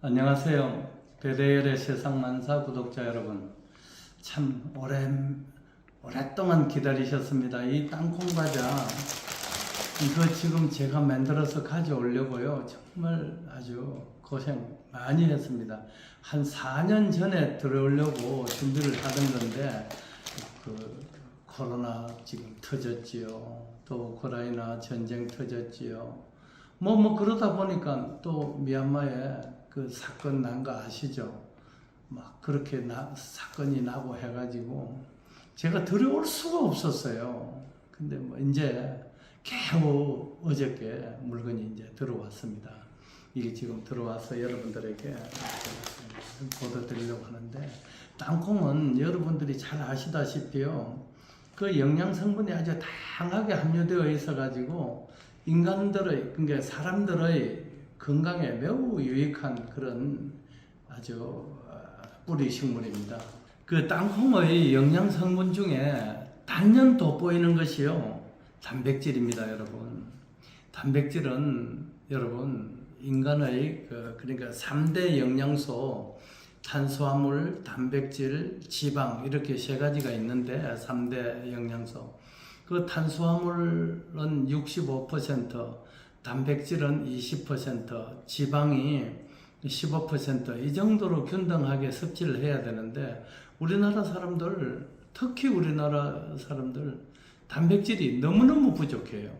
안녕하세요. 배대열의 세상 만사 구독자 여러분. 참 오래 오랫동안 기다리셨습니다. 이 땅콩 과자 이거 지금 제가 만들어서 가져오려고요. 정말 아주 고생 많이 했습니다. 한 4년 전에 들어오려고 준비를 하던 건데 그 코로나 지금 터졌지요. 또 우크라이나 전쟁 터졌지요. 뭐, 뭐, 그러다 보니까 또 미얀마에 그 사건 난 거 아시죠? 막 그렇게 나, 사건이 나고 해가지고 제가 들어올 수가 없었어요. 근데 뭐 이제 겨우 어저께 물건이 이제 들어왔습니다. 이게 지금 들어와서 여러분들에게 보여드리려고 하는데 땅콩은 여러분들이 잘 아시다시피요. 그 영양 성분이 아주 다양하게 함유되어 있어 가지고 인간들의 그러니까 사람들의 건강에 매우 유익한 그런 아주 어, 뿌리 식물입니다. 그 땅콩의 영양 성분 중에 단연 돋보이는 것이요 단백질입니다, 여러분. 단백질은 여러분 인간의 그 그러니까 3대 영양소 탄수화물, 단백질, 지방 이렇게 세 가지가 있는데 3대 영양소. 그 탄수화물은 65%, 단백질은 20%, 지방이 15%이 정도로 균등하게 섭취를 해야 되는데 우리나라 사람들 특히 우리나라 사람들 단백질이 너무너무 부족해요.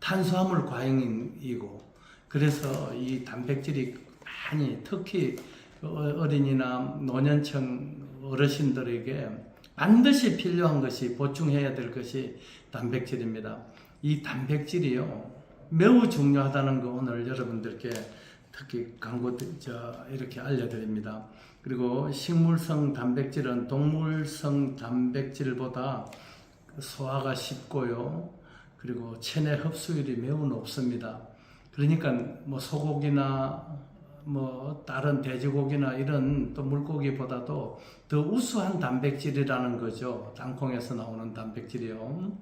탄수화물 과잉이고 그래서 이 단백질이 많이 특히 어- 어린이나 노년층 어르신들에게 반드시 필요한 것이 보충해야 될 것이 단백질입니다. 이 단백질이요 매우 중요하다는 거 오늘 여러분들께 특히 광고 저 이렇게 알려드립니다. 그리고 식물성 단백질은 동물성 단백질보다 소화가 쉽고요. 그리고 체내 흡수율이 매우 높습니다. 그러니까 뭐 소고기나 뭐 다른 돼지고기나 이런 또 물고기보다도 더 우수한 단백질이라는 거죠. 땅콩에서 나오는 단백질이요.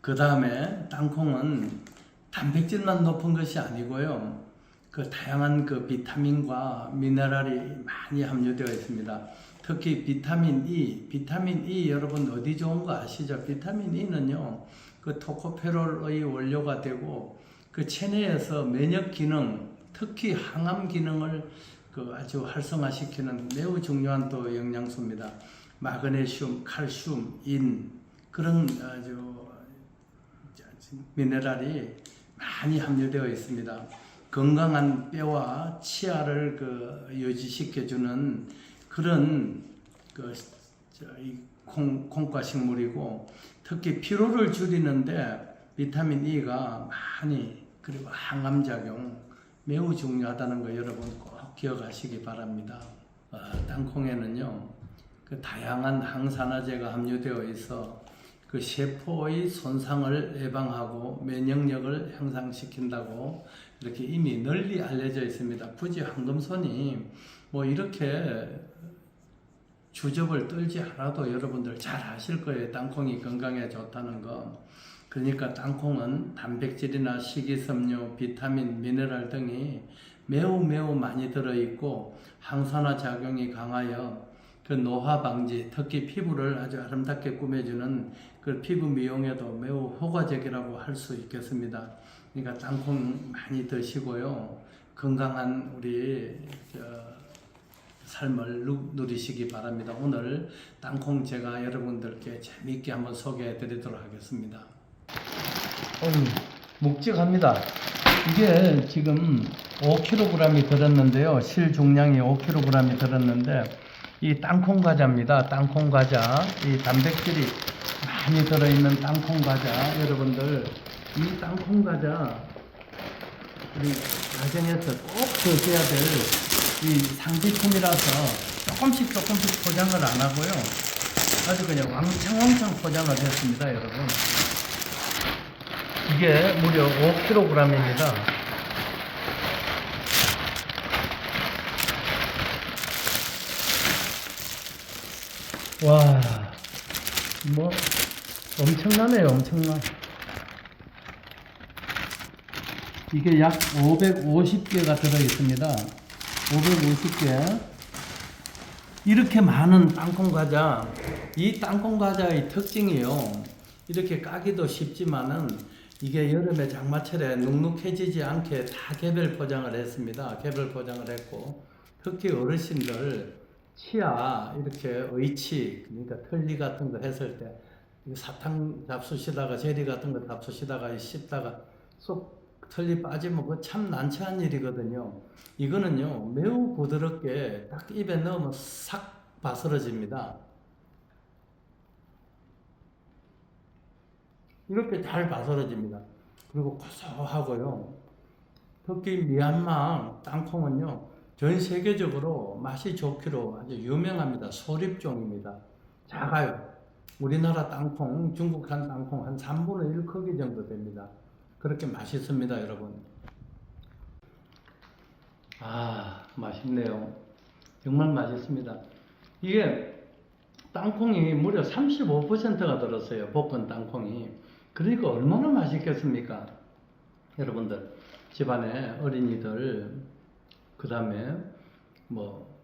그 다음에 땅콩은 단백질만 높은 것이 아니고요. 그 다양한 그 비타민과 미네랄이 많이 함유되어 있습니다. 특히 비타민 E, 비타민 E 여러분 어디 좋은 거 아시죠? 비타민 E는요, 그 토코페롤의 원료가 되고 그 체내에서 면역 기능, 특히 항암 기능을 그 아주 활성화시키는 매우 중요한 또 영양소입니다. 마그네슘, 칼슘, 인 그런 아주 미네랄이 많이 함유되어 있습니다. 건강한 뼈와 치아를 그 유지시켜주는 그런 그 콩, 콩과 식물이고 특히 피로를 줄이는데 비타민 E가 많이 그리고 항암 작용 매우 중요하다는 거 여러분 꼭 기억하시기 바랍니다. 어, 땅콩에는요 그 다양한 항산화제가 함유되어 있어 그 세포의 손상을 예방하고 면역력을 향상시킨다고 이렇게 이미 널리 알려져 있습니다. 굳이 황금손이 뭐 이렇게 주접을 떨지 않아도 여러분들 잘 아실 거예요. 땅콩이 건강에 좋다는 거. 그러니까 땅콩은 단백질이나 식이섬유, 비타민, 미네랄 등이 매우 매우 많이 들어있고 항산화 작용이 강하여 그 노화 방지, 특히 피부를 아주 아름답게 꾸며주는 그 피부 미용에도 매우 효과적이라고 할 수 있겠습니다. 그러니까 땅콩 많이 드시고요. 건강한 우리 저 삶을 누- 누리시기 바랍니다. 오늘 땅콩 제가 여러분들께 재미있게 한번 소개해 드리도록 하겠습니다. 어우, 묵직합니다. 이게 지금 5kg이 들었는데요. 실 중량이 5kg이 들었는데 이 땅콩 과자입니다. 땅콩 과자. 이 단백질이 많이 들어있는 땅콩 과자. 여러분들 이 땅콩 과자 우리 가정에서 꼭 드셔야 될 이 상비품이라서 조금씩 조금씩 포장을 안 하고요. 아주 그냥 왕창왕창 포장을 했습니다, 여러분. 이게 무려 5kg입니다. 와, 뭐, 엄청나네요, 엄청나. 이게 약 550개가 들어 있습니다. 550개. 이렇게 많은 땅콩 과자, 이 땅콩 과자의 특징이요. 이렇게 까기도 쉽지만은 이게 여름에 장마철에 눅눅해지지 않게 다 개별 포장을 했습니다. 개별 포장을 했고 특히 어르신들 치아 이렇게 의치 그러니까 털리 같은 거 했을 때 사탕 잡수시다가 제리 같은 거 잡수시다가 씹다가 쏙 털리 빠지면 그거 참 난처한 일이거든요. 이거는요 매우 부드럽게 딱 입에 넣으면 싹 바스러집니다. 이렇게 잘 바스러집니다. 그리고 고소하고요. 특히 미얀마 땅콩은요 전 세계적으로 맛이 좋기로 아주 유명합니다. 소립종입니다. 작아요. 우리나라 땅콩, 중국산 땅콩 한 3분의 1 크기 정도 됩니다. 그렇게 맛있습니다, 여러분. 아, 맛있네요. 정말 맛있습니다. 이게 땅콩이 무려 35%가 들었어요. 볶은 땅콩이. 그러니까 얼마나 맛있겠습니까? 여러분들, 집안에 어린이들, 그 다음에 뭐,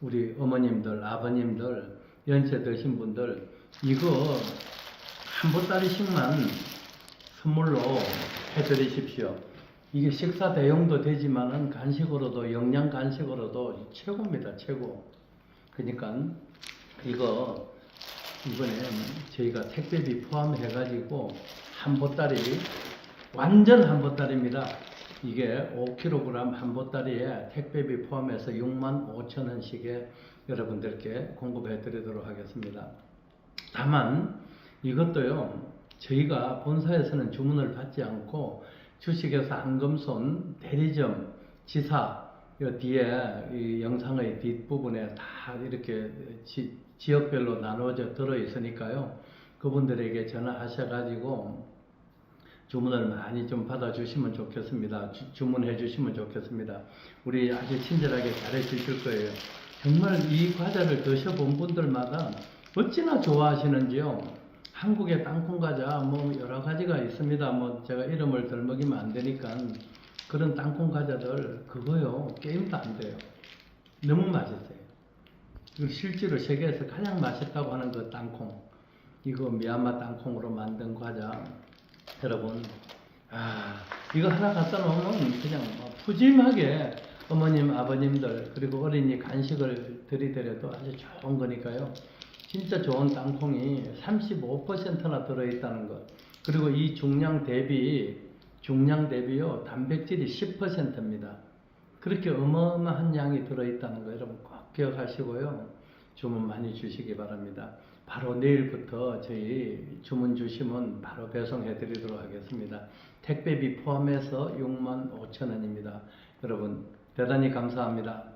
우리 어머님들, 아버님들, 연세 드신 분들, 이거 한 보따리씩만 선물로 해드리십시오. 이게 식사 대용도 되지만은 간식으로도 영양 간식으로도 최고입니다, 최고. 그러니까 이거 이번에 저희가 택배비 포함해가지고 한 보따리 완전 한 보따리입니다. 이게 5kg 한 보따리에 택배비 포함해서 6만 5천 원씩에 여러분들께 공급해 드리도록 하겠습니다. 다만 이것도요 저희가 본사에서는 주문을 받지 않고 주식회사 한금손 대리점 지사 요 뒤에 이 영상의 뒷부분에 다 이렇게 지, 지역별로 나누어져 들어 있으니까요 그분들에게 전화하셔가지고 주문을 많이 좀 받아주시면 좋겠습니다. 주, 주문해 주시면 좋겠습니다. 우리 아주 친절하게 잘해 주실 거예요. 정말 이 과자를 드셔본 분들마다 어찌나 좋아하시는지요. 한국의 땅콩 과자 뭐 여러 가지가 있습니다. 뭐 제가 이름을 덜먹이면 안 되니까 그런 땅콩 과자들 그거요 게임도 안 돼요. 너무 맛있어요. 실제로 세계에서 가장 맛있다고 하는 그 땅콩 이거 미얀마 땅콩으로 만든 과자 여러분 아 이거 하나 갖다 놓으면 그냥 뭐 푸짐하게 어머님 아버님들 그리고 어린이 간식을 들이드려도 아주 좋은 거니까요. 진짜 좋은 땅콩이 35%나 들어있다는 것. 그리고 이 중량 대비, 중량 대비요, 단백질이 10%입니다. 그렇게 어마어마한 양이 들어있다는 거 여러분 꼭 기억하시고요. 주문 많이 주시기 바랍니다. 바로 내일부터 저희 주문 주시면 바로 배송해 드리도록 하겠습니다. 택배비 포함해서 6만 5천 원입니다. 여러분, 대단히 감사합니다.